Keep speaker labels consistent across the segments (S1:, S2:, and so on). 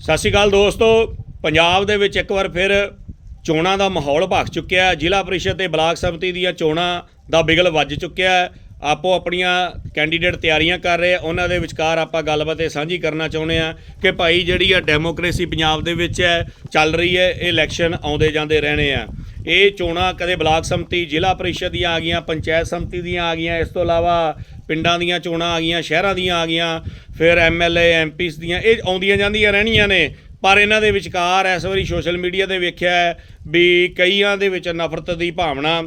S1: ਸਤਿ ਸ਼੍ਰੀ ਅਕਾਲ ਦੋਸਤੋ। ਪੰਜਾਬ ਦੇ ਵਿੱਚ ਇੱਕ ਵਾਰ ਫਿਰ ਚੋਣਾਂ ਦਾ ਮਾਹੌਲ ਭਖ ਚੁੱਕਿਆ ਜ਼ਿਲ੍ਹਾ ਪਰਿਸ਼ਦ ਤੇ ਬਲਾਕ ਸਮਿਤੀ ਦੀਆਂ ਚੋਣਾਂ ਦਾ ਬਿਗਲ ਵੱਜ ਚੁੱਕਿਆ ਆਪੋ ਆਪਣੀਆਂ ਕੈਂਡੀਡੇਟ ਤਿਆਰੀਆਂ ਕਰ ਰਹੇ ਆ। ਉਹਨਾਂ ਦੇ ਵਿਚਕਾਰ ਆਪਾਂ ਗੱਲਬਾਤ ਇਹ ਸਾਂਝੀ ਕਰਨਾ ਚਾਹੁੰਦੇ ਆ ਕਿ ਭਾਈ ਜਿਹੜੀ ਆ ਡੈਮੋਕ੍ਰੇਸੀ ਪੰਜਾਬ ਦੇ ਵਿੱਚ ਹੈ, ਚੱਲ ਰਹੀ ਹੈ, ਇਹ ਇਲੈਕਸ਼ਨ ਆਉਂਦੇ ਜਾਂਦੇ ਰਹਿਣੇ ਆ। ਇਹ ਚੋਣਾਂ ਕਦੇ ਬਲਾਕ ਸਮਿਤੀ, ਜ਼ਿਲ੍ਹਾ ਪਰਿਸ਼ਦ ਦੀਆਂ ਆ ਗਈਆਂ, ਪੰਚਾਇਤ ਸਮਿਤੀ ਦੀਆਂ ਆ ਗਈਆਂ। ਇਸ ਤੋਂ ਇਲਾਵਾ ਪਿੰਡਾਂ ਦੀਆਂ ਚੋਣਾਂ ਆ ਗਈਆਂ, ਸ਼ਹਿਰਾਂ ਦੀਆਂ ਆ ਗਈਆਂ, ਫਿਰ ਐਮਐਲਏ ਐਮਪੀਸ ਦੀਆਂ, ਇਹ ਆਉਂਦੀਆਂ ਜਾਂਦੀਆਂ ਰਹਿਣੀਆਂ ਨੇ। ਪਰ ਇਹਨਾਂ ਦੇ ਵਿਚਕਾਰ ਇਸ ਵਾਰੀ ਸੋਸ਼ਲ ਮੀਡੀਆ ਤੇ ਵੇਖਿਆ ਵੀ ਕਈਆਂ ਦੇ ਵਿੱਚ ਨਫ਼ਰਤ ਦੀ ਭਾਵਨਾ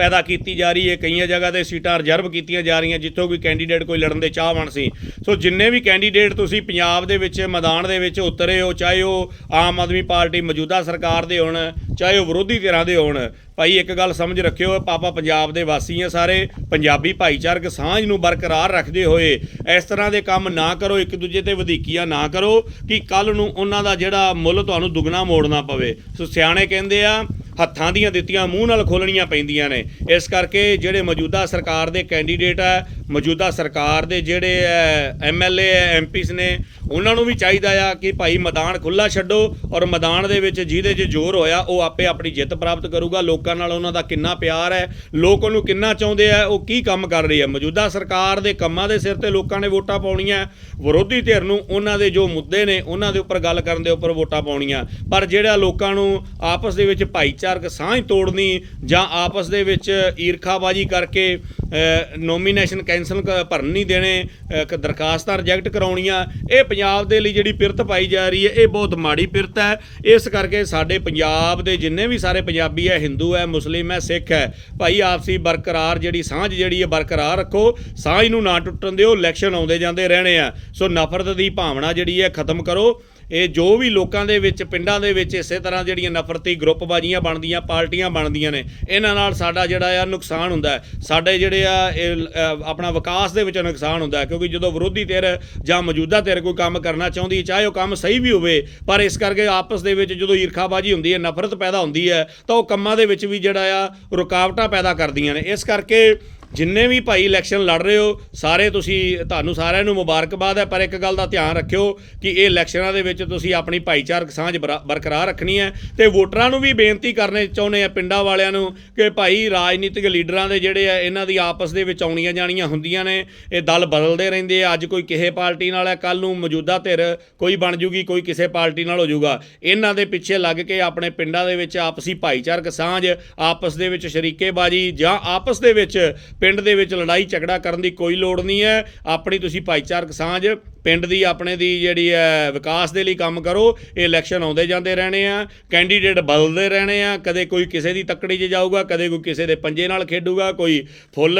S1: ਪੈਦਾ ਕੀਤੀ ਜਾ ਰਹੀ ਹੈ। ਕਈਆਂ ਜਗ੍ਹਾ ਤੇ ਸੀਟਾਂ ਰਿਜ਼ਰਵ ਕੀਤੀਆਂ ਜਾ ਰਹੀਆਂ, ਜਿੱਥੋਂ ਕੋਈ ਕੈਂਡੀਡੇਟ ਕੋਈ ਲੜਨ ਦੇ ਚਾਹਵਾਨ ਸੀ। ਸੋ ਜਿੰਨੇ ਵੀ ਕੈਂਡੀਡੇਟ ਤੁਸੀਂ ਪੰਜਾਬ ਦੇ ਵਿੱਚ, ਮੈਦਾਨ ਦੇ ਵਿੱਚ ਉਤਰੇ ਹੋ, ਚਾਹੇ ਉਹ ਆਮ ਆਦਮੀ ਪਾਰਟੀ ਮੌਜੂਦਾ ਸਰਕਾਰ ਦੇ ਹੋਣ, ਚਾਹੇ ਉਹ ਵਿਰੋਧੀ ਧਿਰਾਂ ਦੇ ਹੋਣ, ਭਾਈ ਇੱਕ ਗੱਲ ਸਮਝ ਰੱਖਿਓ, ਪਾਪਾ ਪੰਜਾਬ ਦੇ ਵਾਸੀ ਆ ਸਾਰੇ, ਪੰਜਾਬੀ ਭਾਈਚਾਰਕ ਸਾਂਝ ਨੂੰ ਬਰਕਰਾਰ ਰੱਖਦੇ ਹੋਏ, ਇਸ ਤਰ੍ਹਾਂ ਦੇ ਕੰਮ ਨਾ ਕਰੋ, ਇੱਕ ਦੂਜੇ ਤੇ ਵਧੀਕੀਆਂ ਨਾ ਕਰੋ, ਕਿ ਕੱਲ ਨੂੰ ਉਹਨਾਂ ਦਾ ਜਿਹੜਾ ਮੁੱਲ ਤੁਹਾਨੂੰ ਦੁੱਗਣਾ ਮੋੜਨਾ ਪਵੇ। ਸੋ ਸਿਆਣੇ ਕਹਿੰਦੇ ਆ ਹੱਥਾਂ ਦੀਆਂ ਦਿੱਤੀਆਂ, ਮੂੰਹ ਨਾਲ ਖੋਲਣੀਆਂ ਪੈਂਦੀਆਂ ਨੇ। ਇਸ ਕਰਕੇ ਜਿਹੜੇ ਮੌਜੂਦਾ ਸਰਕਾਰ ਦੇ ਕੈਂਡੀਡੇਟ ਆ ਮੌਜੂਦਾ ਸਰਕਾਰ ਦੇ ਜਿਹੜੇ ਐਮਐਲਏ ਐਮਪੀਸ ਨੇ, ਉਹਨਾਂ ਨੂੰ ਵੀ ਚਾਹੀਦਾ ਆ ਕਿ ਭਾਈ ਮੈਦਾਨ ਖੁੱਲਾ ਛੱਡੋ ਔਰ ਮੈਦਾਨ ਦੇ ਵਿੱਚ ਜਿਹਦੇ 'ਚ ਜ਼ੋਰ ਹੋਇਆ, ਉਹ ਆਪੇ ਆਪਣੀ ਜਿੱਤ ਪ੍ਰਾਪਤ ਕਰੂਗਾ। ਲੋਕਾਂ ਨਾਲ ਉਹਨਾਂ ਦਾ ਕਿੰਨਾ ਪਿਆਰ ਹੈ ਲੋਕ ਉਹਨੂੰ ਕਿੰਨਾ ਚਾਹੁੰਦੇ ਆ ਉਹ ਕੀ ਕੰਮ ਕਰ ਰਹੀ ਹੈ ਮੌਜੂਦਾ ਸਰਕਾਰ ਦੇ ਕੰਮਾਂ ਦੇ ਸਿਰ ਤੇ ਲੋਕਾਂ ਨੇ ਵੋਟਾਂ ਪਾਉਣੀਆਂ ਵਿਰੋਧੀ ਧਿਰ ਨੂੰ ਉਹਨਾਂ ਦੇ ਜੋ ਮੁੱਦੇ ਨੇ, ਉਹਨਾਂ ਦੇ ਉੱਪਰ ਗੱਲ ਕਰਨ ਦੇ ਉੱਪਰ ਵੋਟਾਂ ਪਾਉਣੀਆਂ। ਪਰ ਜਿਹੜਾ ਲੋਕਾਂ ਨੂੰ ਆਪਸ ਦੇ ਵਿੱਚ ਭਾਈਚਾਰਕ ਸਾਂਝ ਤੋੜਨੀ ਜਾਂ ਆਪਸ ਦੇ ਵਿੱਚ ਈਰਖਾਬਾਜੀ ਕਰਕੇ ਨੋਮੀਨੇਸ਼ਨ ਕੈਂਸਲ ਭਰਨ ਨਹੀਂ ਦੇਣੇ ਅ, ਦਰਖਾਸਤਾਂ ਰਿਜੈਕਟ ਕਰਾਉਣੀਆਂ। ਇਹ ਪੰਜਾਬ ਦੇ ਲਈ ਜਿਹੜੀ ਪਿਰਤ ਪਾਈ ਜਾ ਰਹੀ ਹੈ ਇਹ ਬਹੁਤ ਮਾੜੀ ਪਿਰਤ ਹੈ। ਇਸ ਕਰਕੇ ਸਾਡੇ ਪੰਜਾਬ ਦੇ ਜਿੰਨੇ ਵੀ ਸਾਰੇ ਪੰਜਾਬੀ ਹੈ ਹਿੰਦੂ ਹੈ ਮੁਸਲਿਮ ਹੈ ਸਿੱਖ ਹੈ ਭਾਈ ਆਪਸੀ ਬਰਕਰਾਰ ਜਿਹੜੀ ਸਾਂਝ ਜਿਹੜੀ ਹੈ ਬਰਕਰਾਰ ਰੱਖੋ। ਸਾਂਝ ਨੂੰ ਨਾ ਟੁੱਟਣ ਦਿਓ ਇਲੈਕਸ਼ਨ ਆਉਂਦੇ ਜਾਂਦੇ ਰਹਿਣੇ ਆ। ਸੋ ਨਫ਼ਰਤ ਦੀ ਭਾਵਨਾ ਜਿਹੜੀ ਹੈ ਖਤਮ ਕਰੋ। ਇਹ ਜੋ ਵੀ ਲੋਕਾਂ ਦੇ ਵਿੱਚ, ਪਿੰਡਾਂ ਦੇ ਵਿੱਚ ਇਸੇ ਤਰ੍ਹਾਂ ਜਿਹੜੀਆਂ ਨਫ਼ਰਤੀ ਗਰੁੱਪਬਾਜ਼ੀਆਂ ਬਣਦੀਆਂ, ਪਾਰਟੀਆਂ ਬਣਦੀਆਂ ਨੇ, ਇਹਨਾਂ ਨਾਲ ਸਾਡਾ ਜਿਹੜਾ ਆ ਨੁਕਸਾਨ ਹੁੰਦਾ ਸਾਡੇ ਜਿਹੜੇ ਆ, ਇਹ ਆਪਣਾ ਵਿਕਾਸ ਦੇ ਵਿੱਚ ਨੁਕਸਾਨ ਹੁੰਦਾ ਕਿਉਂਕਿ ਜਦੋਂ ਵਿਰੋਧੀ ਧਿਰ ਜਾਂ ਮੌਜੂਦਾ ਧਿਰ ਕੋਈ ਕੰਮ ਕਰਨਾ ਚਾਹੁੰਦੀ ਚਾਹੇ ਉਹ ਕੰਮ ਸਹੀ ਵੀ ਹੋਵੇ, ਪਰ ਇਸ ਕਰਕੇ ਆਪਸ ਦੇ ਵਿੱਚ ਜਦੋਂ ਈਰਖਾਬਾਜ਼ੀ ਹੁੰਦੀ ਹੈ, ਨਫ਼ਰਤ ਪੈਦਾ ਹੁੰਦੀ ਹੈ, ਤਾਂ ਉਹ ਕੰਮਾਂ ਦੇ ਵਿੱਚ ਵੀ ਜਿਹੜਾ ਆ ਰੁਕਾਵਟਾਂ ਪੈਦਾ ਕਰਦੀਆਂ ਨੇ। ਇਸ ਕਰਕੇ ਜਿੰਨੇ ਵੀ ਭਾਈ ਇਲੈਕਸ਼ਨ ਲੜ ਰਹੇ ਹੋ, ਸਾਰੇ ਤੁਸੀਂ, ਤੁਹਾਨੂੰ ਸਾਰਿਆਂ ਨੂੰ ਮੁਬਾਰਕਬਾਦ ਹੈ, ਪਰ ਇੱਕ ਗੱਲ ਦਾ ਧਿਆਨ ਰੱਖਿਓ ਕਿ ਇਹ ਇਲੈਕਸ਼ਨਾਂ ਦੇ ਵਿੱਚ ਤੁਸੀਂ ਆਪਣੀ ਭਾਈਚਾਰਕ ਸਾਂਝ ਬਰਾ- ਬਰਕਰਾਰ ਰੱਖਣੀ ਹੈ ਤੇ ਵੋਟਰਾਂ ਨੂੰ ਵੀ ਬੇਨਤੀ ਕਰਨੇ ਚਾਹੁੰਦੇ ਆ, ਪਿੰਡਾਂ ਵਾਲਿਆਂ ਨੂੰ ਕਿ ਭਾਈ ਰਾਜਨੀਤਿਕ ਲੀਡਰਾਂ ਦੇ ਜਿਹੜੇ ਆ, ਇਹਨਾਂ ਦੀ ਆਪਸ ਦੇ ਵਿੱਚ ਆਉਣੀਆਂ ਜਾਣੀਆਂ ਹੁੰਦੀਆਂ ਨੇ, ਇਹ ਦਲ ਬਦਲਦੇ ਰਹਿੰਦੇ ਆ, ਅੱਜ ਕੋਈ ਕਿਸੇ ਪਾਰਟੀ ਨਾਲ ਹੈ ਕੱਲ ਨੂੰ ਮੌਜੂਦਾ ਧਿਰ ਕੋਈ ਬਣ ਜੂਗੀ, ਕੋਈ ਕਿਸੇ ਪਾਰਟੀ ਨਾਲ ਹੋ ਜਾਊਗਾ ਇਹਨਾਂ ਦੇ ਪਿੱਛੇ ਲੱਗ ਕੇ ਆਪਣੇ ਪਿੰਡਾਂ ਦੇ ਵਿੱਚ ਆਪਸੀ ਭਾਈਚਾਰਕ ਸਾਂਝ, ਆਪਸ ਦੇ ਵਿੱਚ ਸ਼ਰੀਕੇਬਾਜ਼ੀ ਜਾਂ ਆਪਸ ਦੇ ਵਿੱਚ ਪਿੰਡ ਦੇ ਵਿੱਚ ਲੜਾਈ ਝਗੜਾ ਕਰਨ ਦੀ ਕੋਈ ਲੋੜ ਨਹੀਂ ਹੈ। ਆਪਣੀ ਤੁਸੀਂ ਭਾਈਚਾਰਕ ਸਾਂਝ, ਪਿੰਡ ਦੀ ਆਪਣੇ ਦੀ ਜਿਹੜੀ ਹੈ ਵਿਕਾਸ ਦੇ ਲਈ ਕੰਮ ਕਰੋ। ਇਹ ਇਲੈਕਸ਼ਨ ਆਉਂਦੇ ਜਾਂਦੇ ਰਹਿਣੇ ਆ, ਕੈਂਡੀਡੇਟ ਬਦਲਦੇ ਰਹਿਣੇ ਆ। ਕਦੇ ਕੋਈ ਕਿਸੇ ਦੀ ਤੱਕੜੀ 'ਚ ਜਾਊਗਾ, ਕਦੇ ਕੋਈ ਕਿਸੇ ਦੇ ਪੰਜੇ ਨਾਲ ਖੇਡੂਗਾ, ਕੋਈ ਫੁੱਲ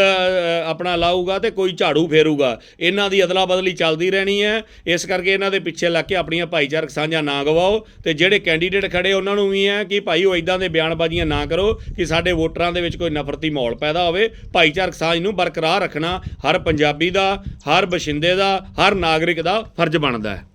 S1: ਆਪਣਾ ਲਾਊਗਾ ਤੇ ਕੋਈ ਝਾੜੂ ਫੇਰੂਗਾ। ਇਹਨਾਂ ਦੀ ਅਦਲਾ ਬਦਲੀ ਚੱਲਦੀ ਰਹਿਣੀ ਹੈ। ਇਸ ਕਰਕੇ ਇਹਨਾਂ ਦੇ ਪਿੱਛੇ ਲੱਗ ਕੇ ਆਪਣੀਆਂ ਭਾਈਚਾਰਕ ਸਾਂਝਾਂ ਨਾ ਗਵਾਓ ਤੇ ਜਿਹੜੇ ਕੈਂਡੀਡੇਟ ਖੜੇ ਉਹਨਾਂ ਨੂੰ ਵੀ ਹੈ ਕਿ ਭਾਈ ਉਹ ਇਦਾਂ ਦੇ ਬਿਆਨਬਾਜ਼ੀਆਂ ਨਾ ਕਰੋ ਕਿ ਸਾਡੇ ਵੋਟਰਾਂ ਦੇ ਵਿੱਚ ਕੋਈ ਨਫ਼ਰਤੀ ਮਾਹੌਲ ਪੈਦਾ ਹੋਵੇ। ਭਾਈਚਾਰਕ ਸਾਂਝ ਨੂੰ ਬਰਕਰਾਰ ਰੱਖਣਾ ਹਰ ਪੰਜਾਬੀ ਦਾ, ਹਰ ਬਸ਼ਿੰਦੇ ਦਾ, ਹਰ ਨਾਗਰਿਕ ਦਾ ਫਰਜ਼ ਬਣਦਾ ਹੈ।